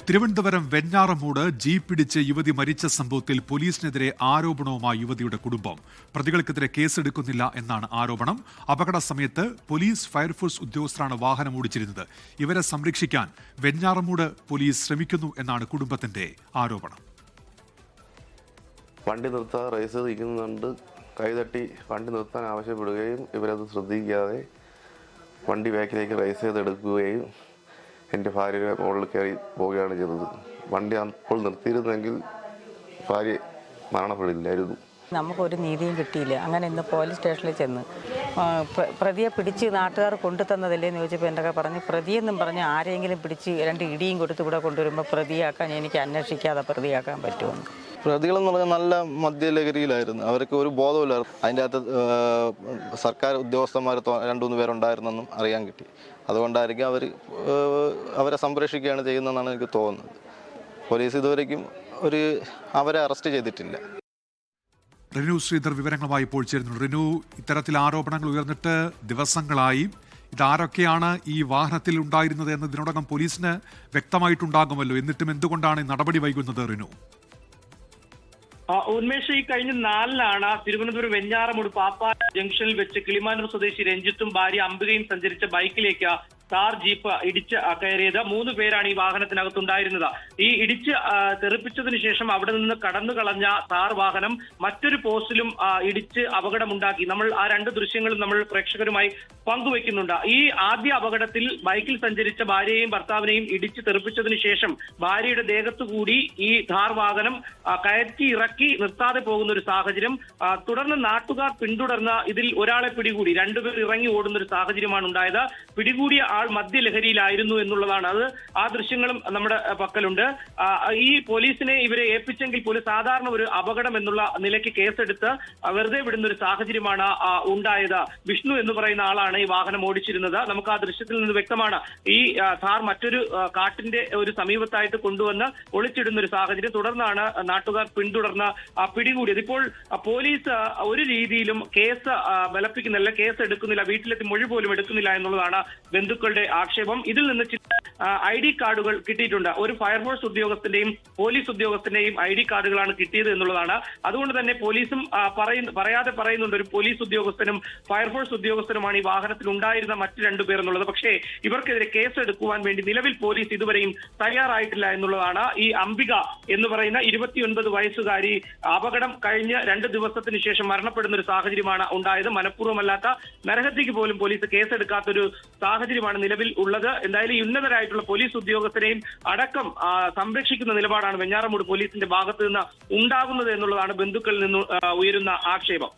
Thiruvananthapuram Venjaramoodu jeep പിടിച്ച് യുവതി മരിച്ച സംഭവത്തിൽ പോലീസിനെതിരെ ആരോപണവുമായി യുവതിയുടെ കുടുംബം. പ്രതികൾക്കെതിരെ കേസെടുക്കുന്നില്ല എന്നാണ് ആരോപണം. അപകട സമയത്ത് പോലീസ് ഫയർഫോഴ്സ് ഉദ്യോഗസ്ഥരാണ് വാഹനം ഓടിച്ചിരുന്നത്. ഇവരെ സംരക്ഷിക്കാൻ വെഞ്ഞാറമൂട് പോലീസ് ശ്രമിക്കുന്നു എന്നാണ് കുടുംബത്തിന്റെ ആരോപണം. വണ്ടി നിർത്താൻ റേസ് നിൽക്കുന്നുണ്ട് കൈതട്ടി വണ്ടി നിർത്താൻ ആവശ്യപ്പെടുകയും ഇവരത് ശ്രദ്ധിക്കാതെ വണ്ടി ബാക്കിലേക്ക് റേസ് ചെയ്തെടുക്കുകയും എന്റെ ഭാര്യയുടെ മുകളിൽ കയറി പോവുകയാണ് ചെയ്തത്. വണ്ടി അപ്പോൾ നിർത്തിയിരുന്നെങ്കിൽ ഭാര്യ മരണപ്പെടില്ലായിരുന്നു. നമുക്കൊരു നീതിയും കിട്ടിയില്ല. അങ്ങനെ ഇന്ന് പോലീസ് സ്റ്റേഷനിൽ ചെന്ന് പ്രതിയെ പിടിച്ച് നാട്ടുകാർ കൊണ്ടു തന്നതല്ലേ എന്ന് ചോദിച്ചപ്പോൾ എന്റെ പറഞ്ഞ്? പ്രതിയെന്നും പറഞ്ഞ് ആരെങ്കിലും പിടിച്ച് രണ്ട് ഇടിയും കൊടുത്ത് ഇവിടെ കൊണ്ടുവരുമ്പോൾ പ്രതിയാക്കാൻ എനിക്ക് അന്വേഷിക്കാതെ പ്രതിയാക്കാൻ പറ്റുമെന്ന് പ്രതികളെന്ന് പറഞ്ഞാൽ നല്ല മദ്യലഹരിയിലായിരുന്നു. അവർക്ക് ഒരു ബോധമില്ലായിരുന്നു അതിന്റെ അകത്ത് സർക്കാർ ഉദ്യോഗസ്ഥന്മാർ രണ്ടു മൂന്ന് പേരുണ്ടായിരുന്നെന്നും അറിയാൻ കിട്ടി. അതുകൊണ്ടായിരിക്കും അവർ അവരെ സംരക്ഷിക്കുകയാണ് ചെയ്യുന്നതെന്നാണ് എനിക്ക് തോന്നുന്നത്. പോലീസ് ഇതുവരേക്കും ഒരു അവരെ അറസ്റ്റ് ചെയ്തിട്ടില്ല. റിനു ശ്രീധർ വിവരങ്ങളുമായി ഇപ്പോൾ ചേരുന്നു റിനു ഇത്തരത്തിൽ ആരോപണങ്ങൾ ഉയർന്നിട്ട് ദിവസങ്ങളായി. ഇതാരൊക്കെയാണ് ഈ വാഹനത്തിൽ ഉണ്ടായിരുന്നത് എന്നതിനോടകം പോലീസിന് വ്യക്തമായിട്ടുണ്ടാകുമല്ലോ. എന്നിട്ടും എന്തുകൊണ്ടാണ് നടപടി വൈകുന്നത് റിനു? ഉന്മേഷ് ഈ കഴിഞ്ഞ നാലിലാണ് തിരുവനന്തപുരം വെഞ്ഞാറമൂട് പാപ്പാ ജംഗ്ഷനിൽ വെച്ച് കിളിമാനൂർ സ്വദേശി രഞ്ജിത്തും ഭാര്യ അംബികയും സഞ്ചരിച്ച ബൈക്കിലേക്ക് താർ ജീപ്പ് ഇടിച്ച് കയറിയത്. മൂന്ന് പേരാണ് ഈ വാഹനത്തിനകത്തുണ്ടായിരുന്നത്. ഈ ഇടിച്ച് തെറിപ്പിച്ചതിന് ശേഷം അവിടെ നിന്ന് കടന്നു കളഞ്ഞ കാർ വാഹനം മറ്റൊരു പോസ്റ്റിലും ഇടിച്ച് അപകടമുണ്ടാക്കി. നമ്മൾ ആ രണ്ട് ദൃശ്യങ്ങളും നമ്മൾ പ്രേക്ഷകരുമായി പങ്കുവെക്കുന്നുണ്ട്. ഈ ആദ്യ അപകടത്തിൽ ബൈക്കിൽ സഞ്ചരിച്ച ഭാര്യയെയും ഭർത്താവിനെയും ഇടിച്ച് തെറിപ്പിച്ചതിന് ശേഷം ഭാര്യയുടെ ദേഹത്തു കൂടി ഈ ധാർ വാഹനം കയറ്റി ഇറക്കി നിർത്താതെ പോകുന്ന ഒരു സാഹചര്യം തുടർന്ന് നാട്ടുകാർ പിന്തുടർന്ന ഇതിൽ ഒരാളെ പിടികൂടി. രണ്ടുപേർ ഇറങ്ങി ഓടുന്ന ഒരു സാഹചര്യമാണ് ഉണ്ടായത് പിടികൂടിയ ആൾ മദ്യലഹരിയിലായിരുന്നു എന്നുള്ളതാണ്. അത് ആ ദൃശ്യങ്ങളും നമ്മുടെ പക്കലുണ്ട്. ഈ പോലീസിനെ ഇവരെ ഏൽപ്പിച്ചെങ്കിൽ പോലും സാധാരണ ഒരു അപകടം എന്നുള്ള നിലയ്ക്ക് കേസെടുത്ത് വെറുതെ വിടുന്ന ഒരു സാഹചര്യമാണ് ഉണ്ടായത്. വിഷ്ണു എന്ന് പറയുന്ന ആളാണ് ഈ വാഹനം ഓടിച്ചിരുന്നത്. നമുക്ക് ആ ദൃശ്യത്തിൽ നിന്ന് വ്യക്തമാണ്. ഈ സാർ മറ്റൊരു കാട്ടിന്റെ ഒരു സമീപത്തായിട്ട് കൊണ്ടുവന്ന് ഒളിച്ചിടുന്ന ഒരു സാഹചര്യം തുടർന്നാണ് നാട്ടുകാർ പിന്തുടർന്ന് പിടികൂടിയത്. ഇപ്പോൾ പോലീസ് ഒരു രീതിയിലും കേസ് ബലപ്പിക്കുന്നില്ല കേസ് എടുക്കുന്നില്ല വീട്ടിലെത്തി മൊഴി പോലും എടുക്കുന്നില്ല എന്നുള്ളതാണ് ആക്ഷേപം ഇതിൽ നിന്ന് ചില ഐ ഡി കാർഡുകൾ കിട്ടിയിട്ടുണ്ട്. ഒരു ഫയർഫോഴ്സ് ഉദ്യോഗസ്ഥന്റെയും പോലീസ് ഉദ്യോഗസ്ഥന്റെയും ഐ ഡി കാർഡുകളാണ് കിട്ടിയത് എന്നുള്ളതാണ്. അതുകൊണ്ട് തന്നെ പോലീസും പറയാതെ പറയുന്നുണ്ട്. ഒരു പോലീസ് ഉദ്യോഗസ്ഥനും ഫയർഫോഴ്സ് ഉദ്യോഗസ്ഥനുമാണ് ഈ വാഹനത്തിൽ ഉണ്ടായിരുന്ന മറ്റ് രണ്ടുപേർ എന്നുള്ളത്. പക്ഷേ ഇവർക്കെതിരെ കേസ് എടുക്കുവാൻ വേണ്ടി നിലവിൽ പോലീസ് ഇതുവരെയും തയ്യാറായിട്ടില്ല എന്നുള്ളതാണ് ഈ അംബിക എന്ന് പറയുന്ന ഇരുപത്തിയൊൻപത് വയസ്സുകാരി അപകടം കഴിഞ്ഞ് രണ്ട് ദിവസത്തിന് ശേഷം മരണപ്പെടുന്ന ഒരു സാഹചര്യമാണ് ഉണ്ടായത്. മനഃപൂർവമല്ലാത്ത നരഹത്യക്ക് പോലും പോലീസ് കേസെടുക്കാത്തൊരു സാഹചര്യമാണ് നിലവിൽ ഉള്ളത്. എന്തായാലും ഈ ഉന്നതരായിട്ടുള്ള പോലീസ് ഉദ്യോഗസ്ഥരെയും അടക്കം സംരക്ഷിക്കുന്ന നിലപാടാണ് വെഞ്ഞാറമൂട് പോലീസിന്റെ ഭാഗത്ത് നിന്ന് ഉണ്ടാകുന്നത് എന്നുള്ളതാണ് ബന്ധുക്കളിൽ നിന്ന് ഉയരുന്ന ആക്ഷേപം.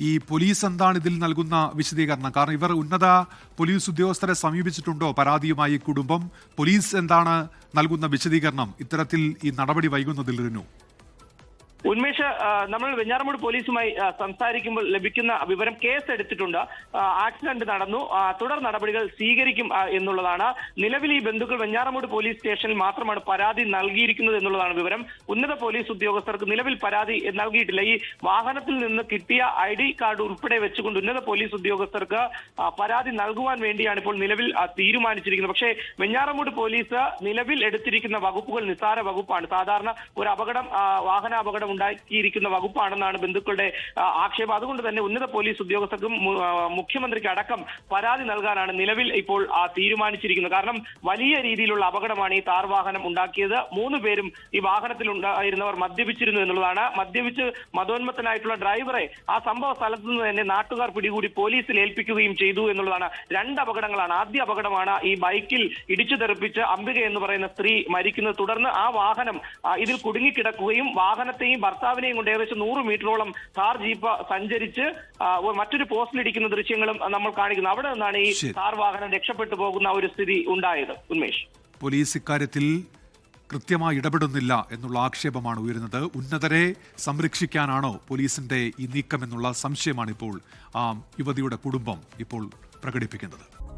ഈ പോലീസ് എന്താണ് ഇതിൽ നൽകുന്ന വിശദീകരണം? കാരണം ഇവർ ഉന്നത പോലീസ് ഉദ്യോഗസ്ഥരെ സമീപിച്ചിട്ടുണ്ടോ? പരാതിയുമായി കുടുംബം. പോലീസ് എന്താണ് നൽകുന്ന വിശദീകരണം? ഇത്തരത്തിൽ ഈ നടപടി വൈകുന്നതിൽ റിനു. ഉന്മേഷ് നമ്മൾ വെഞ്ഞാറമൂട് പോലീസുമായി സംസാരിക്കുമ്പോൾ ലഭിക്കുന്ന വിവരം കേസ് എടുത്തിട്ടുണ്ട് ആക്സിഡന്റ് നടന്നു. തുടർ നടപടികൾ സ്വീകരിക്കും എന്നുള്ളതാണ്. നിലവിൽ ഈ ബന്ധുക്കൾ വെഞ്ഞാറമൂട് പോലീസ് സ്റ്റേഷനിൽ മാത്രമാണ് പരാതി നൽകിയിരിക്കുന്നത് എന്നുള്ളതാണ് വിവരം. ഉന്നത പോലീസ് ഉദ്യോഗസ്ഥർക്ക് നിലവിൽ പരാതി നൽകിയിട്ടില്ല. ഈ വാഹനത്തിൽ നിന്ന് കിട്ടിയ ഐ ഡി കാർഡ് ഉൾപ്പെടെ വെച്ചുകൊണ്ട് ഉന്നത പോലീസ് ഉദ്യോഗസ്ഥർക്ക് പരാതി നൽകുവാൻ വേണ്ടിയാണ് ഇപ്പോൾ നിലവിൽ തീരുമാനിച്ചിരിക്കുന്നത്. പക്ഷേ വെഞ്ഞാറമൂട് പോലീസ് നിലവിൽ എടുത്തിരിക്കുന്ന വകുപ്പുകൾ നിസ്സാര വകുപ്പാണ്. സാധാരണ ഒരു അപകടം വാഹന അപകടം ഉണ്ടാക്കിയിരിക്കുന്ന വകുപ്പാണെന്നാണ് ബന്ധുക്കളുടെ ആക്ഷേപം. അതുകൊണ്ട് തന്നെ ഉന്നത പോലീസ് ഉദ്യോഗസ്ഥർക്കും മുഖ്യമന്ത്രിക്ക് അടക്കം പരാതി നൽകാനാണ് നിലവിൽ ഇപ്പോൾ തീരുമാനിച്ചിരിക്കുന്നത്. കാരണം വലിയ രീതിയിലുള്ള അപകടമാണ് ഈ താർ വാഹനം ഉണ്ടാക്കിയത്. മൂന്ന് പേരും ഈ വാഹനത്തിൽ ഉണ്ടായിരുന്നവർ മദ്യപിച്ചിരുന്നു എന്നുള്ളതാണ്. മദ്യപിച്ച് മതോന്മത്തനായിട്ടുള്ള ഡ്രൈവറെ ആ സംഭവ സ്ഥലത്ത് നിന്ന് തന്നെ നാട്ടുകാർ പിടികൂടി പോലീസിൽ ഏൽപ്പിക്കുകയും ചെയ്തു എന്നുള്ളതാണ് രണ്ട് അപകടങ്ങളാണ്. ആദ്യ അപകടമാണ് ഈ ബൈക്കിൽ ഇടിച്ചു തെറിപ്പിച്ച് അംബിക എന്ന് പറയുന്ന സ്ത്രീ മരിക്കുന്നത്. തുടർന്ന് ആ വാഹനം ഇതിൽ കുടുങ്ങിക്കിടക്കുകയും വാഹനത്തെയും ഭർത്താവിനെയും കൊണ്ട് ഏകദേശം നൂറ് മീറ്ററോളം കാർ ജീപ്പ് സഞ്ചരിച്ച് മറ്റൊരു പോസ്റ്റിലിരിക്കുന്ന ദൃശ്യങ്ങളും നമ്മൾ കാണിക്കുന്നു. അവിടെ നിന്നാണ് ഈ കാർ വാഹനം രക്ഷപ്പെട്ടു പോകുന്ന ഒരു സ്ഥിതി ഉണ്ടായത്. ഉന്മേഷ്. പോലീസ് ഇക്കാര്യത്തിൽ കൃത്യമായി ഇടപെടുന്നില്ല എന്നുള്ള ആക്ഷേപമാണ് ഉയരുന്നത്. ഉന്നതരെ സംരക്ഷിക്കാനാണോ പോലീസിന്റെ ഈ നീക്കം എന്നുള്ള സംശയമാണ് ഇപ്പോൾ ആ യുവതിയുടെ കുടുംബം ഇപ്പോൾ പ്രകടിപ്പിക്കുന്നത്.